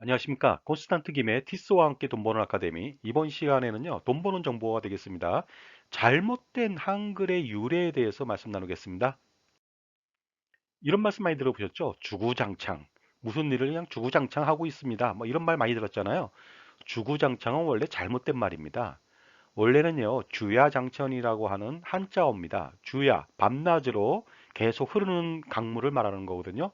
안녕하십니까. 콘스탄트 김의 티스와 함께 돈 버는 아카데미. 이번 시간에는요, 돈 버는 정보가 되겠습니다. 잘못된 한글의 유래에 대해서 말씀 나누겠습니다. 이런 말씀 많이 들어보셨죠? 주구장창. 무슨 일을 그냥 주구장창 하고 있습니다. 뭐 이런 말 많이 들었잖아요. 주구장창은 원래 잘못된 말입니다. 원래는요, 주야장천이라고 하는 한자어입니다. 주야, 밤낮으로 계속 흐르는 강물을 말하는 거거든요.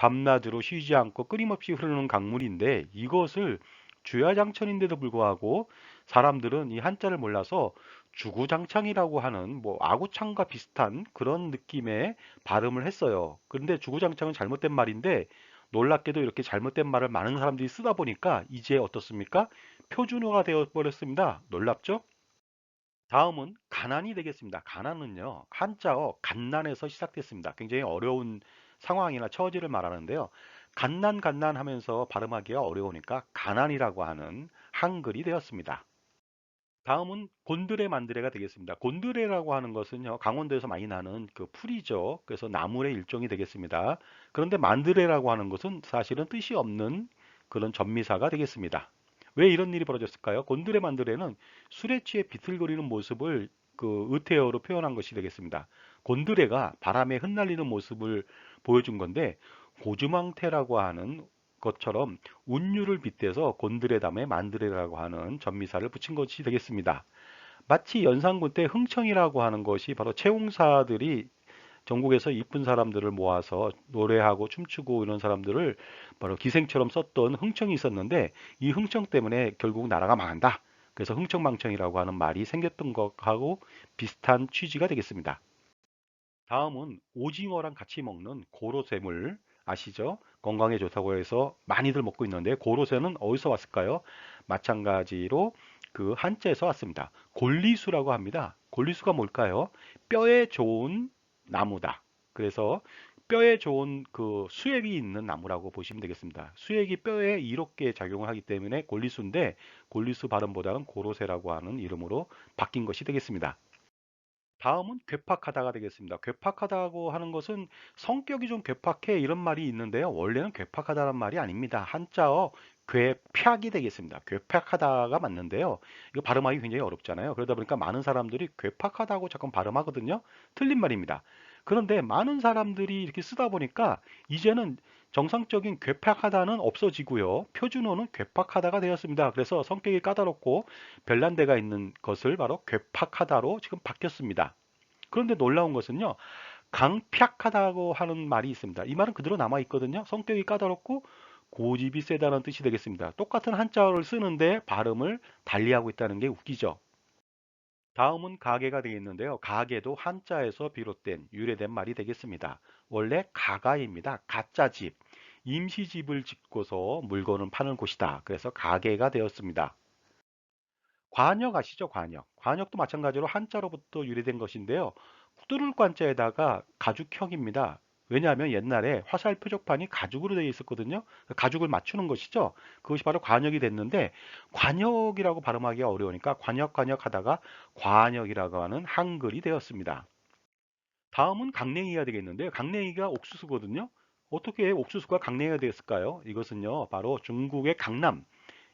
밤낮으로 쉬지 않고 끊임없이 흐르는 강물인데 이것을 주야장천인데도 불구하고 사람들은 이 한자를 몰라서 주구장창이라고 하는 뭐 아구창과 비슷한 그런 느낌의 발음을 했어요. 그런데 주구장창은 잘못된 말인데 놀랍게도 이렇게 잘못된 말을 많은 사람들이 쓰다 보니까 이제 어떻습니까? 표준어가 되어 버렸습니다. 놀랍죠? 다음은 가난이 되겠습니다. 가난은요, 한자어 갓난에서 시작됐습니다. 굉장히 어려운 상황이나 처지를 말하는데요. 갓난 갓난 하면서 발음하기가 어려우니까 가난이라고 하는 한글이 되었습니다. 다음은 곤드레 만드레가 되겠습니다. 곤드레라고 하는 것은요, 강원도에서 많이 나는 그 풀이죠. 그래서 나물의 일종이 되겠습니다. 그런데 만드레라고 하는 것은 사실은 뜻이 없는 그런 전미사가 되겠습니다. 왜 이런 일이 벌어졌을까요? 곤드레 만드레는 술에 취해 비틀거리는 모습을 그 의태어로 표현한 것이 되겠습니다. 곤드레가 바람에 흩날리는 모습을 보여준 건데 고주망태라고 하는 것처럼 운율을 빗대서 곤드레담에 만드레라고 하는 전미사를 붙인 것이 되겠습니다. 마치 연산군 때 흥청이라고 하는 것이 바로 채용사들이 전국에서 이쁜 사람들을 모아서 노래하고 춤추고 이런 사람들을 바로 기생처럼 썼던 흥청이 있었는데 이 흥청 때문에 결국 나라가 망한다. 그래서 흥청망청이라고 하는 말이 생겼던 것하고 비슷한 취지가 되겠습니다. 다음은 오징어랑 같이 먹는 고로쇠물 아시죠? 건강에 좋다고 해서 많이들 먹고 있는데 고로쇠는 어디서 왔을까요? 마찬가지로 그 한자에서 왔습니다. 골리수라고 합니다. 골리수가 뭘까요? 뼈에 좋은 나무다. 그래서 뼈에 좋은 그 수액이 있는 나무라고 보시면 되겠습니다. 수액이 뼈에 이롭게 작용을 하기 때문에 골리수인데 골리수 발음보다는 고로쇠라고 하는 이름으로 바뀐 것이 되겠습니다. 다음은 괴팍하다가 되겠습니다. 괴팍하다고 하는 것은 성격이 좀 괴팍해 이런 말이 있는데요. 원래는 괴팍하다는 말이 아닙니다. 한자어 괴팍이 되겠습니다. 괴팍하다가 맞는데요. 이거 발음하기 굉장히 어렵잖아요. 그러다 보니까 많은 사람들이 괴팍하다고 자꾸 발음하거든요. 틀린 말입니다. 그런데 많은 사람들이 이렇게 쓰다 보니까 이제는 정상적인 괴팍하다는 없어지고요. 표준어는 괴팍하다가 되었습니다. 그래서 성격이 까다롭고 별난데가 있는 것을 바로 괴팍하다로 지금 바뀌었습니다. 그런데 놀라운 것은요. 강팍하다고 하는 말이 있습니다. 이 말은 그대로 남아 있거든요. 성격이 까다롭고 고집이 세다는 뜻이 되겠습니다. 똑같은 한자어를 쓰는데 발음을 달리하고 있다는 게 웃기죠. 다음은 가게가 되겠는데요. 가게도 한자에서 비롯된 유래된 말이 되겠습니다. 원래 가가입니다. 가짜 집. 임시집을 짓고서 물건을 파는 곳이다. 그래서 가게가 되었습니다. 관역 아시죠? 관역. 관역도 마찬가지로 한자로부터 유래된 것인데요. 뚫을 관자에다가 가죽형입니다. 왜냐하면 옛날에 화살 표적판이 가죽으로 되어 있었거든요. 가죽을 맞추는 것이죠. 그것이 바로 관역이 됐는데 관역이라고 발음하기가 어려우니까 관역 관역 하다가 관역이라고 하는 한글이 되었습니다. 다음은 강냉이가 되겠는데요. 강냉이가 옥수수거든요. 어떻게 옥수수가 강냉이가 되었을까요? 이것은요, 바로 중국의 강남,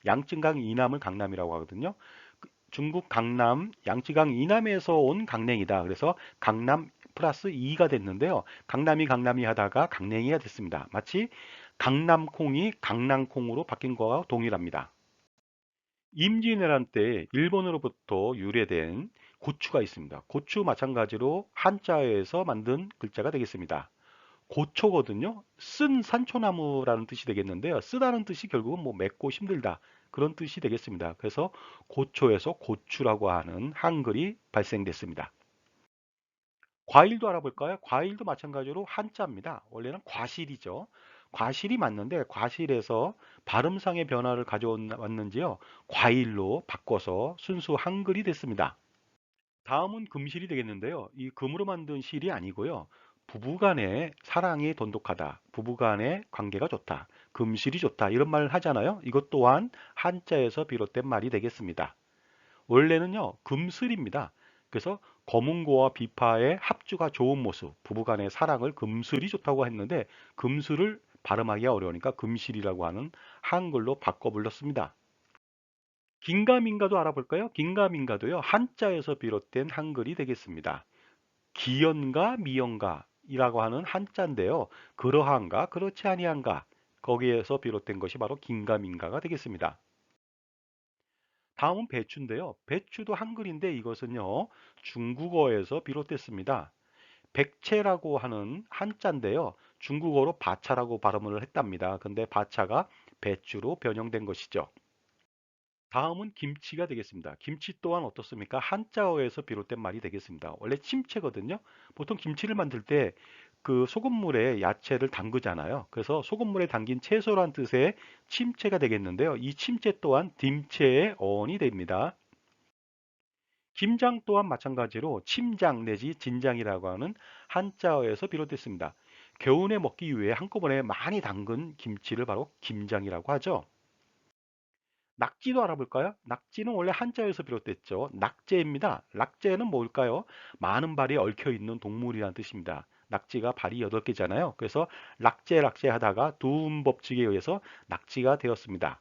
양쯔강 이남을 강남이라고 하거든요. 그 중국 강남, 양쯔강 이남에서 온 강냉이다. 그래서 강남 플러스 2가 됐는데요. 강남이 강남이 하다가 강냉이가 됐습니다. 마치 강남콩이 강낭콩으로 바뀐 거와 동일합니다. 임진왜란 때 일본으로부터 유래된 고추가 있습니다. 고추 마찬가지로 한자에서 만든 글자가 되겠습니다. 고초거든요. 쓴 산초나무라는 뜻이 되겠는데요. 쓰다는 뜻이 결국은 뭐 맵고 힘들다. 그런 뜻이 되겠습니다. 그래서 고초에서 고추라고 하는 한글이 발생됐습니다. 과일도 알아볼까요? 과일도 마찬가지로 한자입니다. 원래는 과실이죠. 과실이 맞는데 과실에서 발음상의 변화를 가져왔는지요. 과일로 바꿔서 순수 한글이 됐습니다. 다음은 금실이 되겠는데요. 이 금으로 만든 실이 아니고요. 부부간의 사랑이 돈독하다. 부부간의 관계가 좋다. 금실이 좋다. 이런 말을 하잖아요. 이것 또한 한자에서 비롯된 말이 되겠습니다. 원래는요. 금슬입니다. 그래서 검은고와 비파의 합주가 좋은 모습, 부부간의 사랑을 금슬이 좋다고 했는데 금슬을 발음하기가 어려우니까 금실이라고 하는 한글로 바꿔 불렀습니다. 긴가민가도 알아볼까요? 긴가민가도요. 한자에서 비롯된 한글이 되겠습니다. 기연가 미연가 이라고 하는 한자인데요. 그러한가 그렇지 아니한가 거기에서 비롯된 것이 바로 긴가민가가 되겠습니다. 다음은 배추인데요. 배추도 한글인데 이것은요. 중국어에서 비롯됐습니다. 백채라고 하는 한자인데요. 중국어로 바차라고 발음을 했답니다. 근데 바차가 배추로 변형된 것이죠. 다음은 김치가 되겠습니다. 김치 또한 어떻습니까? 한자어에서 비롯된 말이 되겠습니다. 원래 침체거든요. 보통 김치를 만들 때 그 소금물에 야채를 담그잖아요. 그래서 소금물에 담긴 채소란 뜻의 침체가 되겠는데요. 이 침체 또한 딤체의 어원이 됩니다. 김장 또한 마찬가지로 침장 내지 진장이라고 하는 한자어에서 비롯됐습니다. 겨우내 먹기 위해 한꺼번에 많이 담근 김치를 바로 김장이라고 하죠. 낙지도 알아볼까요? 낙지는 원래 한자에서 비롯됐죠. 낙제입니다. 낙제는 뭘까요? 많은 발이 얽혀 있는 동물이라는 뜻입니다. 낙지가 발이 8개잖아요. 그래서 낙제 낙제 하다가 두음 법칙에 의해서 낙지가 되었습니다.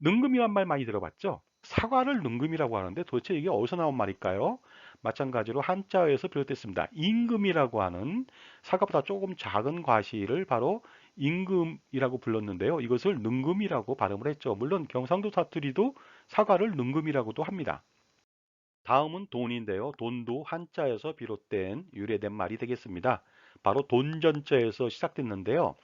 능금이란 말 많이 들어봤죠? 사과를 능금이라고 하는데 도대체 이게 어디서 나온 말일까요? 마찬가지로 한자에서 비롯됐습니다. 임금이라고 하는 사과보다 조금 작은 과실을 바로 임금이라고 불렀는데요. 이것을 능금이라고 발음을 했죠. 물론 경상도 사투리도 사과를 능금이라고도 합니다. 다음은 돈인데요. 돈도 한자에서 비롯된 유래된 말이 되겠습니다. 바로 돈전자에서 시작됐는데요.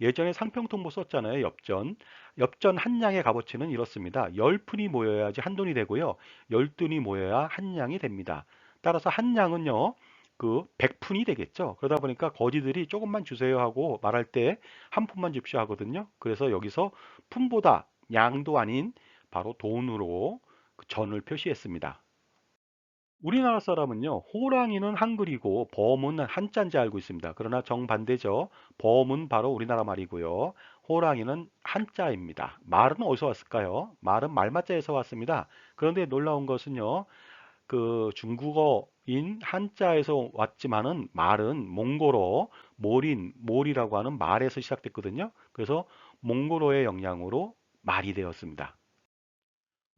예전에 상평통보 썼잖아요. 엽전. 엽전 한 냥의 값어치는 이렇습니다. 열 푼이 모여야지 한 돈이 되고요. 열 돈이 모여야 한 냥이 됩니다. 따라서 한 냥은요. 그 100푼이 되겠죠. 그러다 보니까 거지들이 조금만 주세요 하고 말할 때 한 푼만 줍시오 하거든요. 그래서 여기서 푼보다 양도 아닌 바로 돈으로 그 전을 표시했습니다. 우리나라 사람은요, 호랑이는 한글이고 범은 한자인지 알고 있습니다. 그러나 정반대죠. 범은 바로 우리나라 말이고요. 호랑이는 한자입니다. 말은 어디서 왔을까요? 말은 말맞자에서 왔습니다. 그런데 놀라운 것은요, 그 중국어인 한자에서 왔지만은 말은 몽골어 몰인, 몰이라고 하는 말에서 시작됐거든요. 그래서 몽골어의 영향으로 말이 되었습니다.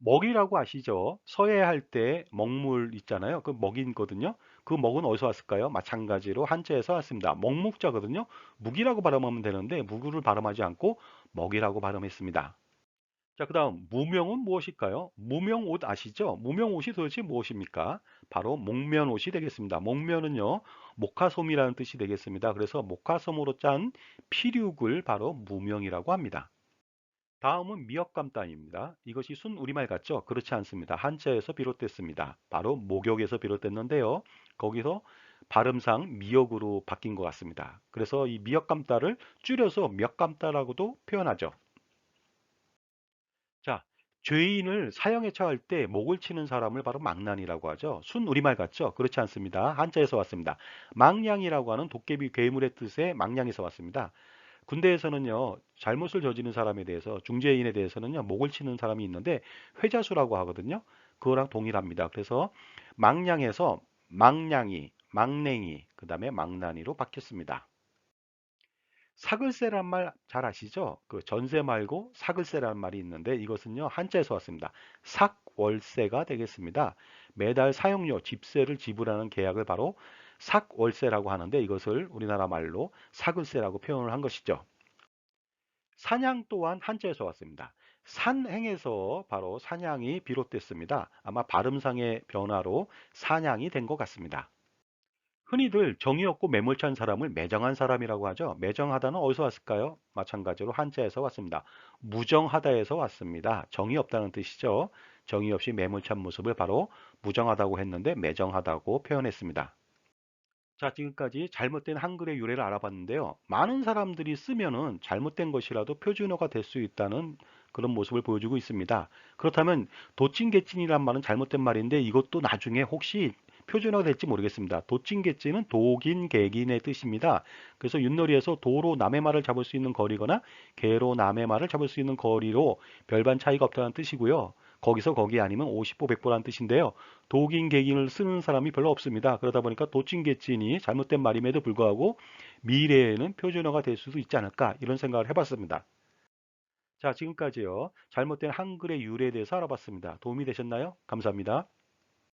먹이라고 아시죠? 서해할 때 먹물 있잖아요. 그 먹이거든요. 그 먹은 어디서 왔을까요? 마찬가지로 한자에서 왔습니다. 먹묵자거든요. 묵이라고 발음하면 되는데 무구를 발음하지 않고 먹이라고 발음했습니다. 자, 그 다음 무명은 무엇일까요? 무명옷 아시죠? 무명옷이 도대체 무엇입니까? 바로 목면옷이 되겠습니다. 목면은요, 목화솜이라는 뜻이 되겠습니다. 그래서 목화솜으로 짠 피륙을 바로 무명이라고 합니다. 다음은 미역감단입니다. 이것이 순 우리말 같죠? 그렇지 않습니다. 한자에서 비롯됐습니다. 바로 목욕에서 비롯됐는데요. 거기서 발음상 미역으로 바뀐 것 같습니다. 그래서 이 미역감달을 줄여서 미역감달라고도 표현하죠. 자, 죄인을 사형에 처할 때 목을 치는 사람을 바로 망난이라고 하죠. 순 우리말 같죠? 그렇지 않습니다. 한자에서 왔습니다. 망량이라고 하는 도깨비 괴물의 뜻의 망량에서 왔습니다. 군대에서는요 잘못을 저지른 사람에 대해서 중재인에 대해서는요 목을 치는 사람이 있는데 회자수라고 하거든요 그거랑 동일합니다 그래서 망량에서 망량이 망냉이 그 다음에 망난이로 바뀌었습니다 사글세란 말 잘 아시죠? 그 전세 말고 사글세란 말이 있는데 이것은요 한자에서 왔습니다. 삭월세가 되겠습니다. 매달 사용료 집세를 지불하는 계약을 바로 삭월세라고 하는데 이것을 우리나라 말로 사글세라고 표현을 한 것이죠. 사냥 또한 한자에서 왔습니다. 산행에서 바로 사냥이 비롯됐습니다. 아마 발음상의 변화로 사냥이 된 것 같습니다. 흔히들 정이 없고 매몰찬 사람을 매정한 사람이라고 하죠. 매정하다는 어디서 왔을까요? 마찬가지로 한자에서 왔습니다. 무정하다에서 왔습니다. 정이 없다는 뜻이죠. 정이 없이 매몰찬 모습을 바로 무정하다고 했는데 매정하다고 표현했습니다. 자, 지금까지 잘못된 한글의 유래를 알아봤는데요. 많은 사람들이 쓰면은 잘못된 것이라도 표준어가 될 수 있다는 그런 모습을 보여주고 있습니다. 그렇다면 도찐개찐이란 말은 잘못된 말인데 이것도 나중에 혹시 표준어가 될지 모르겠습니다. 도찐개찐은 독인, 개긴의 뜻입니다. 그래서 윷놀이에서 도로 남의 말을 잡을 수 있는 거리거나 개로 남의 말을 잡을 수 있는 거리로 별반 차이가 없다는 뜻이고요. 거기서 거기 아니면 50보 100보라는 뜻인데요. 독인 개gin을 쓰는 사람이 별로 없습니다. 그러다 보니까 도찐개찐이 잘못된 말임에도 불구하고 미래에는 표준어가 될 수도 있지 않을까 이런 생각을 해봤습니다. 자, 지금까지요. 잘못된 한글의 유래에 대해서 알아봤습니다. 도움이 되셨나요? 감사합니다.